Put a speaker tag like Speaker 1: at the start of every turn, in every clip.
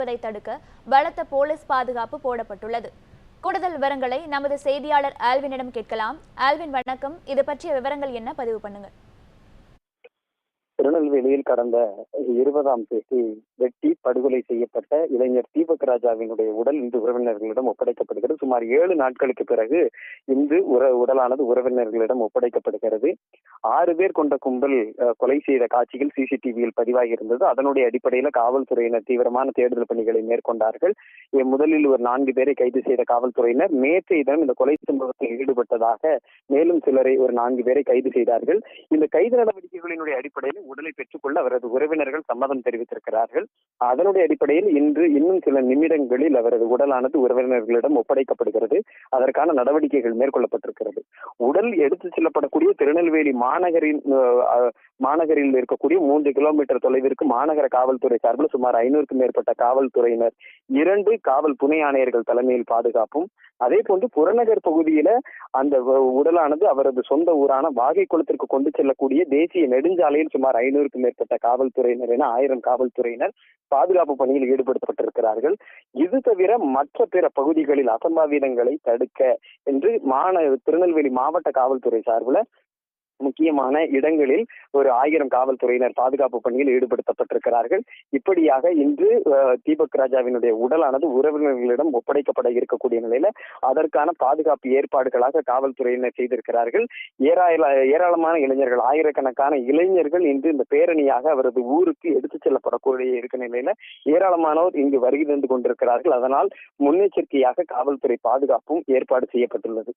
Speaker 1: வருவதை தடுக்க பலத்த போலீஸ் பாதுகாப்பு போடப்பட்டுள்ளது. கூடுதல் விவரங்களை நமது செய்தியாளர் ஆல்வினிடம் கேட்கலாம். ஆல்வின் வணக்கம். இது பற்றிய விவரங்கள் என்ன? பதிவு பண்ணுங்க
Speaker 2: திருநெல்வேலியில் கடந்த இருபதாம் தேதி வெட்டி படுகொலை செய்யப்பட்ட இளைஞர் தீபக் ராஜாவினுடைய உடல் இன்று உறவினர்களிடம் ஒப்படைக்கப்படுகிறது. சுமார் ஏழு நாட்களுக்கு பிறகு இன்று உடலானது உறவினர்களிடம் ஒப்படைக்கப்படுகிறது. ஆறு பேர் கொண்ட கும்பல் கொலை செய்த காட்சிகள் சிசிடிவியில் பதிவாகி இருந்தது அதனுடைய அடிப்படையில் காவல்துறையினர் தீவிரமான தேடுதல் பணிகளை மேற்கொண்டார்கள். முதலில் ஒரு நான்கு பேரை கைது செய்த காவல்துறையினர் நேற்றைய தினம் இந்த கொலை சம்பவத்தில் ஈடுபட்டதாக மேலும் சிலரை ஒரு நான்கு பேரை கைது செய்தார்கள். இந்த கைது நடவடிக்கைகளினுடைய அடிப்படையில் உடலை பெற்றுக்கொள்ள அவரது உறவினர்கள் சம்மதம் தெரிவித்திருக்கிறார்கள். அதனுடைய அடிப்படையில் இன்று இன்னும் சில நிமிடங்களில் அவரது உடலானது உறவினர்களிடம் ஒப்படைக்கப்படுகிறது. அதற்கான நடவடிக்கைகள் மேற்கொள்ளப்பட்டிருக்கிறது. உடல் எடுத்துச் செல்லப்படக்கூடிய திருநெல்வேலி மாநகரின் மாநகரில் இருக்கக்கூடிய மூன்று கிலோமீட்டர் தொலைவிற்கு மாநகர காவல்துறை சார்பில் சுமார் ஐநூறுக்கும் மேற்பட்ட காவல்துறையினர் இரண்டு காவல் துணை ஆணையர்கள் தலைமையில் பாதுகாப்பும் அதே போன்று புறநகர் பகுதியில அந்த உடலானது அவரது சொந்த ஊரான வாகை குளத்திற்கு கொண்டு செல்லக்கூடிய தேசிய நெடுஞ்சாலையில் சுமார் ஐநூறுக்கும் மேற்பட்ட காவல்துறையினர் என ஆயிரம் காவல்துறையினர் பாதுகாப்பு பணியில் ஈடுபடுத்தப்பட்டிருக்கிறார்கள். இது தவிர மற்ற பிற பகுதிகளில் அசம்பாவிதங்களை தடுக்க என்று மாந திருநெல்வேலி மா மாவட்ட காவல்துறை சார்பில் முக்கியமான இடங்களில் ஒரு ஆயிரம் காவல்துறையினர் பாதுகாப்பு பணியில் ஈடுபடுத்தப்பட்டிருக்கிறார்கள். இப்படியாக இன்று தீபக் ராஜாவினுடைய உடலானது உறவினர்களிடம் ஒப்படைக்கப்பட இருக்கக்கூடிய நிலையில அதற்கான பாதுகாப்பு ஏற்பாடுகளாக காவல்துறையினர் செய்திருக்கிறார்கள். ஏராள ஏராளமான இளைஞர்கள் ஆயிரக்கணக்கான இளைஞர்கள் இன்று இந்த பேரணியாக அவரது ஊருக்கு எடுத்துச் செல்லப்படக்கூடிய இருக்க நிலையில ஏராளமானோர் இங்கு வருகை தந்து கொண்டிருக்கிறார்கள். அதனால் முன்னெச்சரிக்கையாக காவல்துறை பாதுகாப்பும் ஏற்பாடு செய்யப்பட்டுள்ளது.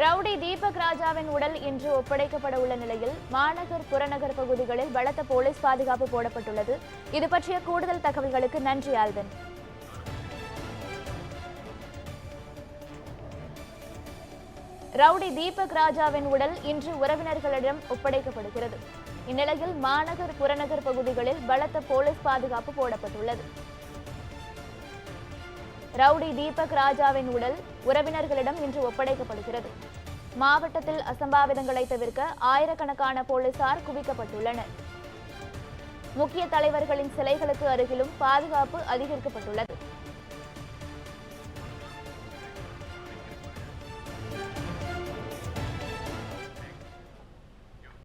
Speaker 1: ரவுடி தீபக் ராஜாவின் உடல் இன்று ஒப்படைக்கப்பட உள்ள நிலையில் மாநகர் புறநகர் பகுதிகளில் பலத்த போலீஸ் பாதுகாப்பு போடப்பட்டுள்ளது. இது பற்றிய கூடுதல் தகவல்களுக்கு நன்றி ஆல்வின். ரவுடி தீபக் ராஜாவின் உடல் இன்று உறவினர்களிடம் ஒப்படைக்கப்படுகிறது. இந்நிலையில் மாநகர் புறநகர் பகுதிகளில் பலத்த போலீஸ் பாதுகாப்பு போடப்பட்டுள்ளது. ரவுடி தீபக் ராஜாவின் உடல் உறவினர்களிடம் இன்று ஒப்படைக்கப்படுகிறது. மாவட்டத்தில் அசம்பாவிதங்களை தவிர்க்க ஆயிரக்கணக்கான போலீசார் குவிக்கப்பட்டுள்ளனர். முக்கிய தலைவர்களின் சிலைகளுக்கு அருகிலும் பாதுகாப்பு அதிகரிக்கப்பட்டுள்ளது.